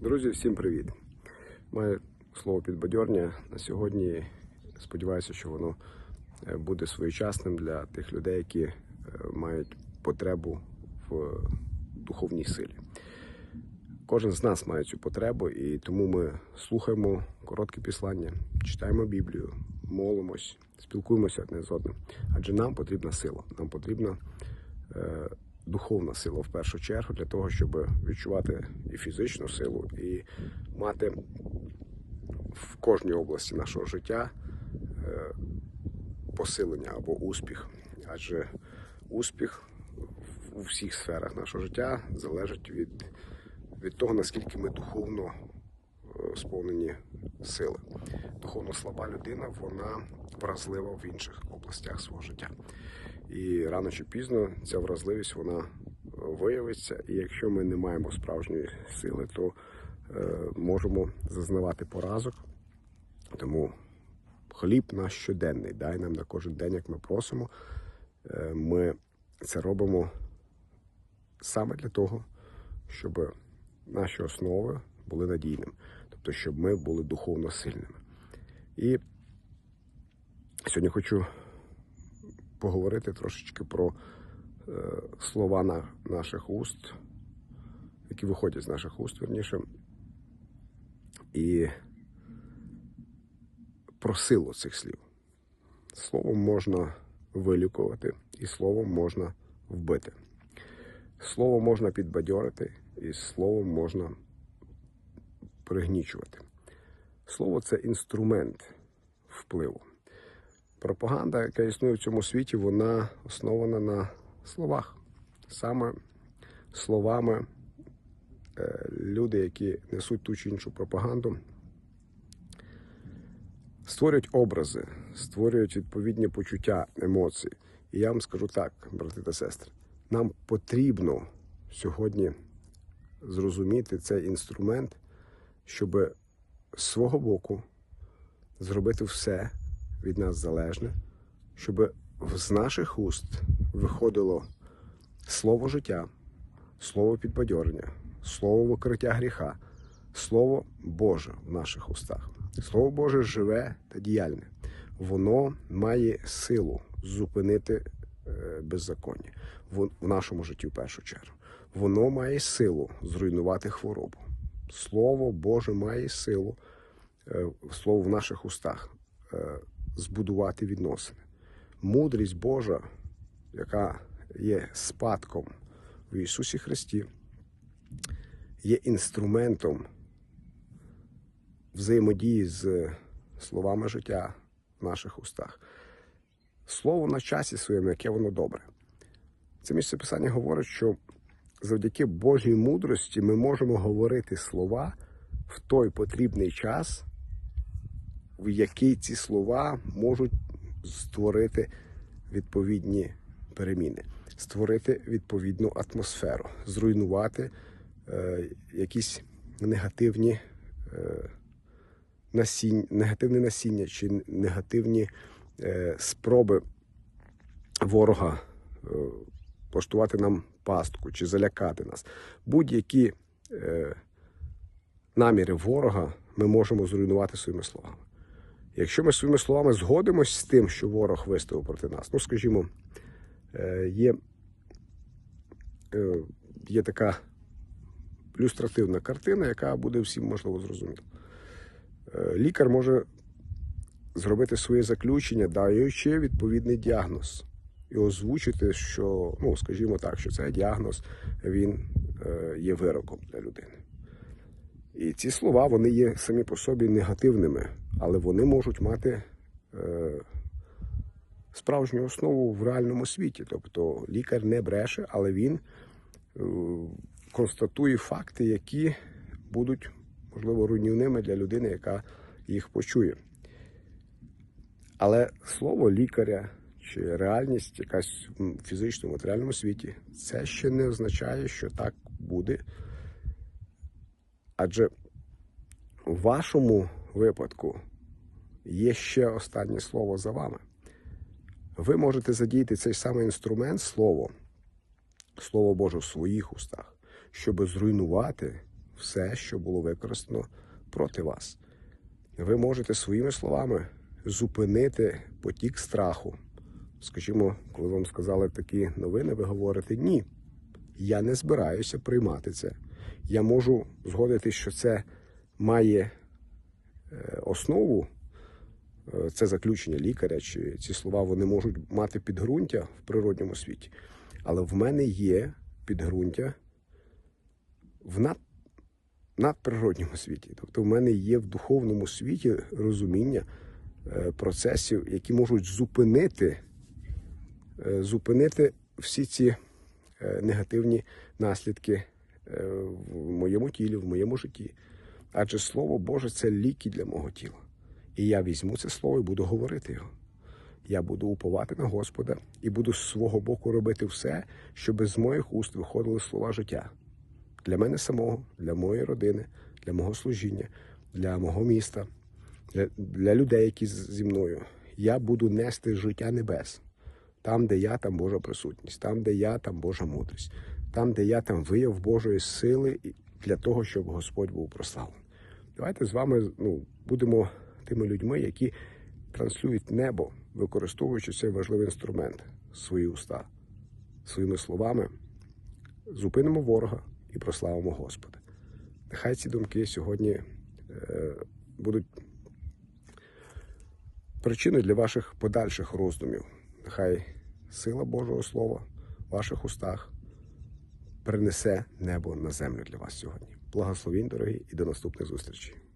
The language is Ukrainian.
Друзі, всім привіт! Маю слово підбадьорення на сьогодні. Сподіваюся, що воно е, буде своєчасним для тих людей, які е, мають потребу в духовній силі. Кожен з нас має цю потребу, і тому ми слухаємо коротке післання, читаємо Біблію, молимось, спілкуємося одне з одним. Адже нам потрібна сила, нам потрібна е, духовна сила в першу чергу для того, щоб відчувати і фізичну силу, і мати в кожній області нашого життя е, посилення або успіх. Адже успіх у всіх сферах нашого життя залежить від, від того, наскільки ми духовно сповнені сили. Духовно слаба людина, вона вразлива в інших областях свого життя. І рано чи пізно ця вразливість вона е, виявиться. І якщо ми не маємо справжньої сили, то е, можемо зазнавати поразок. Тому хліб наш щоденний, дай нам на кожен день, як ми просимо. Е, Ми це робимо саме для того, щоб наші основи були надійними, тобто, щоб ми були духовно сильними. І сьогодні хочу поговорити трошечки про е, слова на наших уст, які виходять з наших уст, верніше, і про силу цих слів. Словом можна вилікувати, і словом можна вбити. Словом можна підбадьорити, і словом можна пригнічувати. Слово це інструмент впливу. Пропаганда, яка існує в цьому світі, вона основана на словах. Саме словами е, люди, які несуть ту чи іншу пропаганду, створюють образи, створюють відповідні почуття, емоції. І я вам скажу так, брати та сестри, нам потрібно сьогодні зрозуміти цей інструмент, щоб з свого боку зробити все від нас залежне, щоб з наших уст виходило слово життя, слово підбадьорення, слово викриття гріха, слово Боже в наших устах. Слово Боже живе та діяльне. Воно має силу зупинити е, беззаконня в в нашому житті в першу чергу. Воно має силу зруйнувати хворобу. Слово Боже має силу, е, слово в наших устах, е, збудувати відносини. Мудрість Божа, яка є спадком в Ісусі Христі, є інструментом взаємодії з словами життя в наших устах. Слово на часі своєму, яке воно добре. Це місце писання говорить, що завдяки Божій мудрості ми можемо говорити слова в той потрібний час, в який ці слова можуть створити відповідні переміни, створити відповідну атмосферу, зруйнувати е, якісь негативні е, насіння, негативне насіння чи негативні е, спроби ворога е, влаштувати нам пастку чи залякати нас. Будь-які е, наміри ворога ми можемо зруйнувати своїми словами. Якщо ми своїми словами згодимось з тим, що ворог виставив проти нас, ну скажімо, е, є, е, є така ілюстративна картина, яка буде всім можливо зрозуміла. Е, Лікар може зробити своє заключення, даючи відповідний діагноз, і озвучити, що, ну, скажімо так, що цей діагноз він е, є вироком для людини. І ці слова вони є самі по собі негативними, але вони можуть мати е, справжню основу в реальному світі. Тобто лікар не бреше, але він е, констатує факти, які будуть, можливо, руйнівними для людини, яка їх почує. Але слово лікаря чи реальність, якась в фізичному матеріальному світі, це ще не означає, що так буде. Адже у вашому випадку є ще останнє слово за вами. Ви можете задіяти цей самий інструмент слово, слово Боже в своїх устах, щоб зруйнувати все, що було використано проти вас. Ви можете своїми словами зупинити потік страху. Скажімо, коли вам сказали такі новини, ви говорите ні. Я не збираюся приймати це. Я можу згодити, що це має е, основу, е, це заключення лікаря, чи ці слова вони можуть мати підґрунтя в природньому світі. Але в мене є підґрунтя в над, надприродньому світі. Тобто в мене є в духовному світі розуміння е, процесів, які можуть зупинити, зупинити всі ці е, негативні наслідки е, в моєму тілі, в моєму житті. Адже Слово Боже це ліки для мого тіла. І я візьму це слово і буду говорити його. Я буду уповати на Господа і буду з свого боку робити все, щоб з моїх уст виходили слова життя для мене самого, для моєї родини, для мого служіння, для мого міста, для, для людей, які зі мною. Я буду нести життя небес. Там, де я, там Божа присутність, там, де я, там Божа мудрість, там, де я, там вияв Божої сили для того, щоб Господь був прославлений. Давайте з вами ну, будемо тими людьми, які транслюють небо, використовуючи цей важливий інструмент свої уста, своїми словами, зупинимо ворога і прославимо Господа. Нехай ці думки сьогодні е, будуть причиною для ваших подальших роздумів. Нехай сила Божого Слова в ваших устах принесе небо на землю для вас сьогодні. Благословінь, дорогі, і до наступних зустрічей.